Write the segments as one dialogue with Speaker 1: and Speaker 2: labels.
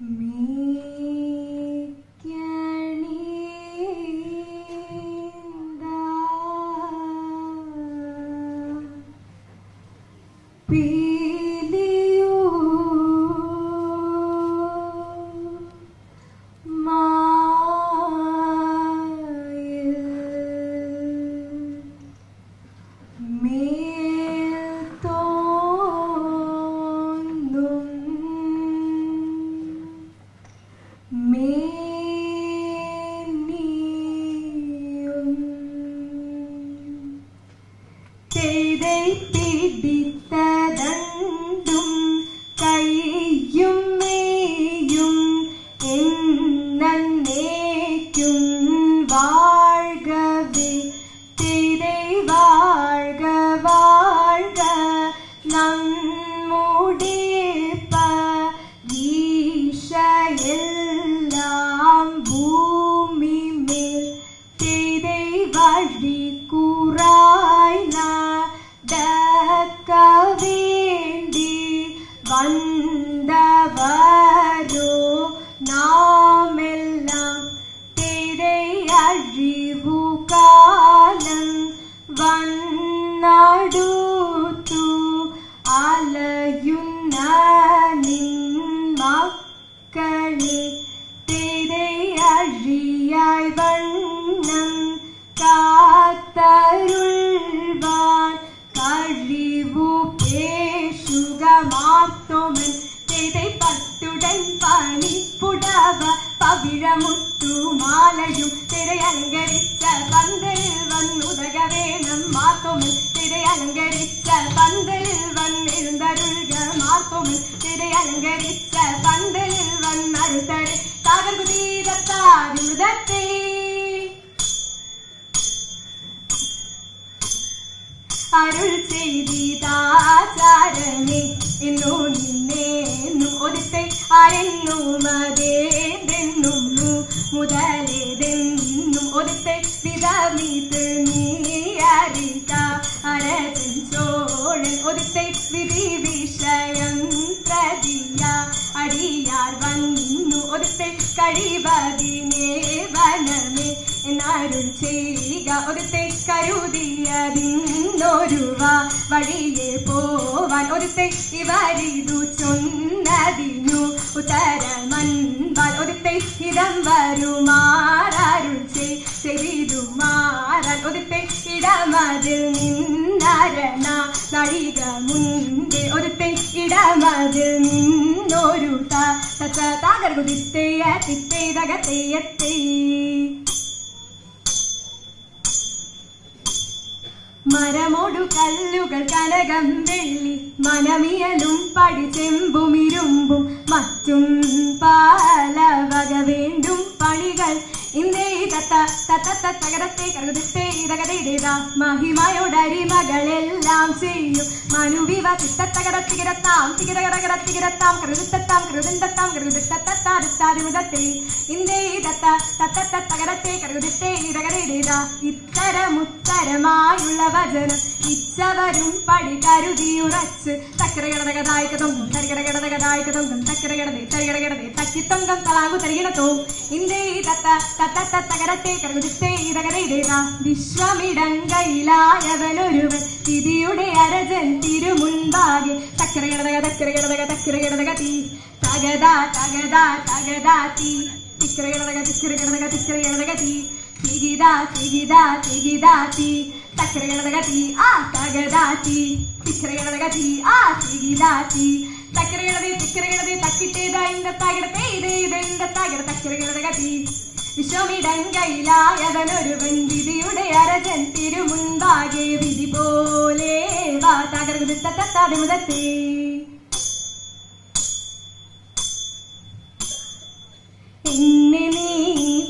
Speaker 1: me. പവിഴമുത്തുമാലയും തിരയലങ്കരിച്ച പന്തൽ വന്നുതക വേണം മാത്തോമൻ തിരയലങ്കരിച്ച പന്തൽ വന്നിരുന്നരുക മാത്തോമൻ തിരയലങ്കരിച്ച പന്തലിൽ വന്നരുതരെ തീരത്താരുതത്തെ അരുൾ ചെയ്താചാരമേ എന്നു നിന്നേ ഒരിത്തെ മതേതെന്നും മുതലേതെന്നും ഒരുത്തെ വിധമിത് നീ അരതൻ ചോഴൻ ഒരുത്തെ വിധി വിഷയം പ്രതിയ. അടിയാർ വന്നു ഒരുത്തെ കഴിവതിനെ വനമേ. എന്നരുൾ ചെയ്യുക ഒരുത്തെ കരുതിയതിന്നൊരുവ. വഴിയെ പോവാൻ ഒരുത്തെ ഇവരിതു ചൊന്നതിനു ഇടം വരുമാറരുൾ ചെയ്തു മാറാൻ ഒരുത്തെ ഇടമതിൽ നിന്നരണ നഴിക മുൻപേ ഒരുത്തെ ഇടമതിൽ നിന്നൊരു താകർ കുതിത്തേയ തകത്തെയത്തേ മരമോടു കല്ലുകൾ കനകം വെള്ളി മനമിയലും പടിച്ചെമ്പും ഇരുമ്പും മറ്റും പാല വക വേണ്ടും പണികൾ മകളെല്ലാം കരുതത്തെ ഇതകതേതാ മഹിമയോടരിമകളെല്ലാം ചെയ്യും മനുവിവ തിത്തത്തകര തികരത്താം കൃതിത്തത്താം കൃതിന്തത്താം കരുതത്താം ഇന്ദേ തത്ത തത്ത തകരത്തെ കരുതത്തെ ഇത്തരമുത്തരമായുള്ള വചനം ഇച്ചവരും പടി കരുതിയുറച്ച് തക്കരകടകതായിക്കതും തരികടകടകതായിക്കതും തക്കരകടതെ തരികടകടതെ തക്കിത്തൊങ്കം തലാകു തരികിടത്തോ ഇന്ദേ തത്ത തത്ത തകരത്തെ കരുതിത്തെ ഇതകതേതാ വിശ്വമിടങ്കയിലായവനൊരുവൻ തിഥിയുടെ അരജൻ തിരുമുൻപാകെ. തക്കരകടതക തക്കരകടതക തക്കരകടതക തീ. തകതാ തകതാ തകതാ തീ. തിക്കരകടതക തിക്കരകടതക തിക്കരകടതക തീ. തികിതാ തികിതാ തികിതാ തീ. തക്കരകടതക തീ. ആ തകതാ തീ. തിക്കരകടതക തീ. ആ തികിതാ തീ. തക്കരകടതെ തിക്കരകടതെ തക്കിട്ടേതാ ഇന്ത ഇതേ ഇതേ ഇന്ത വിശ്വമിടങ്കയിലായവനൊരുവൻ വിധിയുടെ അരജൻ തിരുമുൻപാകെ വിധി പോലെ വാ തകർകുതിത്തത്താതെ മുതത്തേ എന്നെ നീ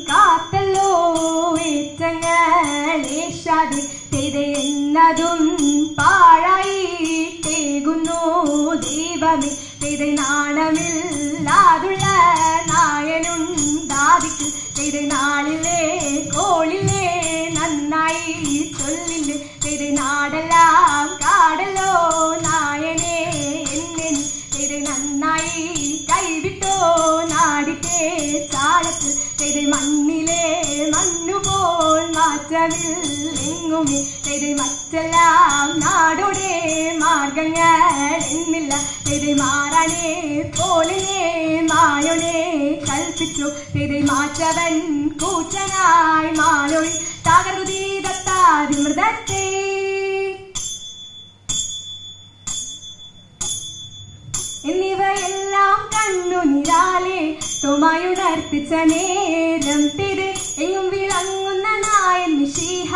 Speaker 1: കാത്തല്ലോ ഏറ്റങ്ങളേഷാതെ പാഴായി പാഴായിട്ടേകുന്നു ദൈവമേ. ചെയ്ത നാണമില്ലാതുള്ള നായനും ദാദിക്ക് ചെയ്ത നാളിലെ കോളിലെ നന്നായി ചൊല്ലിൽ ചെയ്ത നാടെല്ലാം കാടലോ നായനെ എന്നെ ചെയ്ത നന്നായി കൈവിട്ടോ നാടിന്റെ താഴത്ത് ചെയ്ത മണ്ണിലെ മണ്ണുപോൽ മാറ്റമില്ലെങ്ങുമേ. ചെയ്ത മറ്റെല്ലാം നാടോടെ മാർഗങ്ങൾ എന്നില്ല. മാറാനേ പോലിനെ മായൊനെ കൽപ്പിച്ചു. ഇത് മാറ്റവൻ കൂറ്റനായി മാലൊഴി തകർതി ദത്താതി മൃതത്തെ എന്നിവയെല്ലാം കണ്ണു നിരാലെ. തുമയുണർത്തിച്ച നേരം തിര് എങ്ങും വിളങ്ങുന്ന നായൻ നിഷീഹ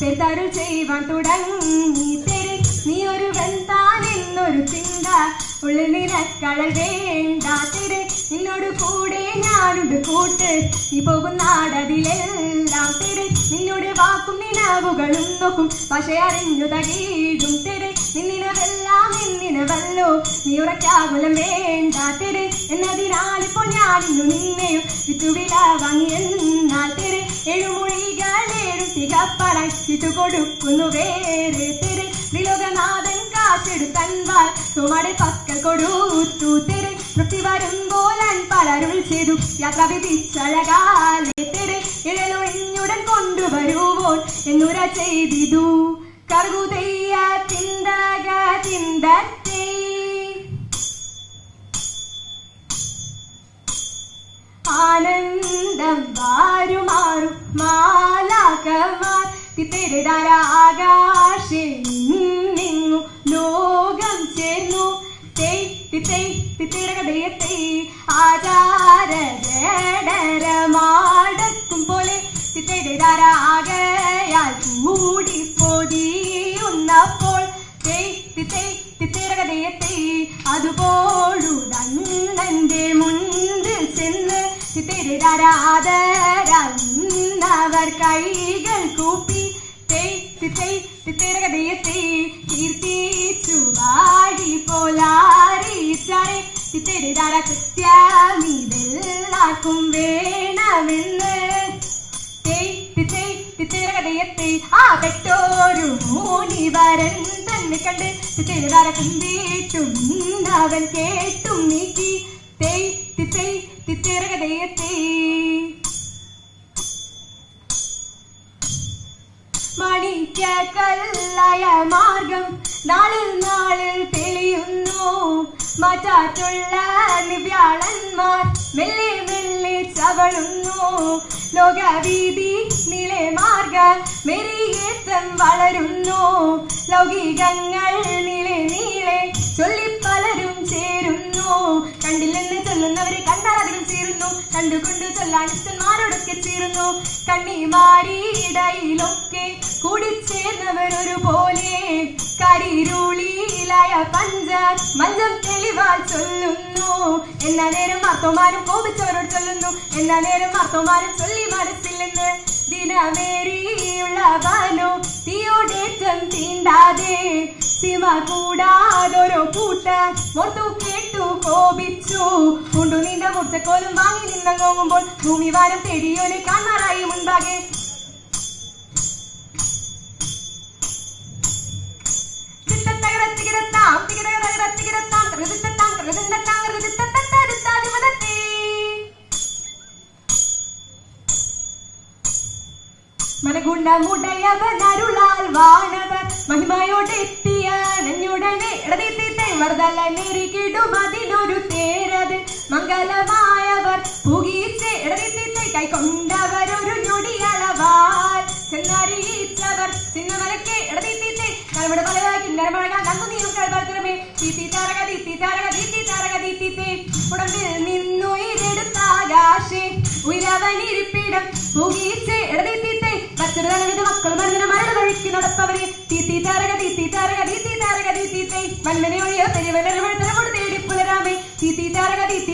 Speaker 1: പെതരു ചെയ്യുവാൻ തുടങ്ങി തിര് നീ ഒരു വെന്താൻ എന്നൊരു ചിന്ത. ഉള്ളിൽ നിനക്കളൽ വേണ്ട തിര്. നിന്നോട് കൂടെ ഞാനുണ്ട് കൂട്ട്. നീ പോകുന്നാടതിലെല്ലാം തിര്. നിന്നോട് വാക്കും നിലവുകളും നോക്കും. പക്ഷേ അറിഞ്ഞു തകീടും തിര്. നിന്നിനവെല്ലാം നിന്നിനവല്ലോ. നീ ഉറക്കാകുലം വേണ്ട തിര്. ഞാനിന്നു നിന്നെയും വിറ്റുവില വാങ്ങി എന്നാൽ തിര്. എഴുമൊഴികളേഴും തികപ്പറച്ചിട്ടു കൊടുക്കുന്നു വേറെ കാറ്റെടുത്തൻപാൽ തുമടെ പക്കൽ കൊടുത്തു തിര്. തൃപ്തി വരുമ്പോൾ പലരുൾ ചെയ്തു. യാത്ര വിധിച്ചഴകാലെ തിര്. ഇഴലൊഴിഞ്ഞുടൻ കൊണ്ടുവരുവോൾ എന്നുര ചെയ്തിതു. കറുകുതയ്യ ചിന്തക ചിന്തത്തെ ആനന്ദം വാരുമാറും മാലാകമാർ തിത്തരാകാശേ തിത്തിരകതയത്തെ ആചാര ജഡരമാടക്കും പോലെ തിത്തരാകയാൽ കൂടി പൊതിയുന്നപ്പോൾ അതുപോലു അതുപോഴുതന്നെ മുൻപിൽ ചെന്ന് തിത്തിരാരാധരന്നവർ കൈകൾ കൂപ്പി തിത്തിരകതയത്തെ കീർത്തിച്ചു പോലാറിച്ചാരെ തിത്തിരാര കൃത്യമിതെല്ലാവർക്കും വേണമെന്ന്. തിത്തിരകതയത്തെ ആ പെട്ടോരു മൂനിവരൻ തന്നെ കണ്ട് തിത്തിരാര കുന്തിട്ടും അവൻ കേട്ടും നീക്കി. തേയ് തിത്തൈ തിത്തിരകതയത്തെ മണിക്ക കല്ലായ മാർഗം നാളിൽ നാളിൽ തെളിയുന്നു മാറ്റാറ്റുള്ള നിവ്യാളന്മാർ മെല്ലെ മെല്ലെ ലോകവീതി നിലമാർഗ മെരിയേറ്റം വളരുന്നു. ലൗകികങ്ങൾ നിലെ നീളെ ചൊല്ലി പലരും ചേരുന്നു. കണ്ടില്ലെന്ന് ചൊല്ലുന്നവരെ കണ്ടാൽ ചേരുന്നു. കണ്ടുകൊണ്ട് ചൊല്ലാൻ ഇഷ്ടന്മാരോടൊക്കെ ചേരുന്നു. കണ്ണിമാരിയിടയിലൊക്കെ കൂടിച്ചേർന്നവർ ഒരുപോലെ കരിരുളിയിലായ പഞ്ച മഞ്ചം തെളിവാൽ ചൊല്ലുന്നു. എന്നാ നേരം മാർത്തോമാരും കോപിച്ചവരോട് ചൊല്ലുന്നു. എന്നാ നേരം മാർത്തോമാരും ചൊല്ലി മനസ്സില്ലെന്ന് ദിനമേറിയുള്ളവനോ തീയോടേറ്റം തീണ്ടാതെ സിമ കൂടാതൊരു കൂട്ട ഓർത്തു കേട്ടു കോപിച്ചു. കൊണ്ടു നീണ്ട മുർച്ചക്കോലും വാങ്ങി നിന്നങ്ങോങ്ങുമ്പോൾ ഭൂമി വാരം തെടിയോനെ കാണാറായി മുൻപാകെ. മനഗുണമുടയവൻ അരുളാൽ വാനവർ മഹിമയോടെത്തിയ നഞ്ഞുടനെ. ഇടതിത്തിത്തെ മർദ്ദല നെരുകിടും അതിനൊരു തേരത് മംഗലമായവർ പുകീച്ച് ഇടതിത്തിത്തെ കൈക്കൊണ്ടവരൊരു ഞൊടിയളവാൽ. ചെന്നറിയിച്ചവർ ചിന്നമലക്ക് ഇടതിത്തിത്തെ കലവിടെ പലതാ കിന്നരമഴക കന്നു നീരും കഴുതാത്തിരമേ തീത്തി താരക തീത്തി താരക തീത്തി താരക തീത്തിത്തെ ഉടമ്പിൽ നിന്നുയിരെടുത്താകാശേ. ഉയരവനിരിപ്പിടം പുകീച്ച് നടപ്പവരെ തീത്തി താരക തീത്തി താരക തീത്തി താരക തീത്തി വന്മനയൊഴിയോ തെരുവനൽ തേടി പുലരാമേ തീത്തി താരക തീത്തി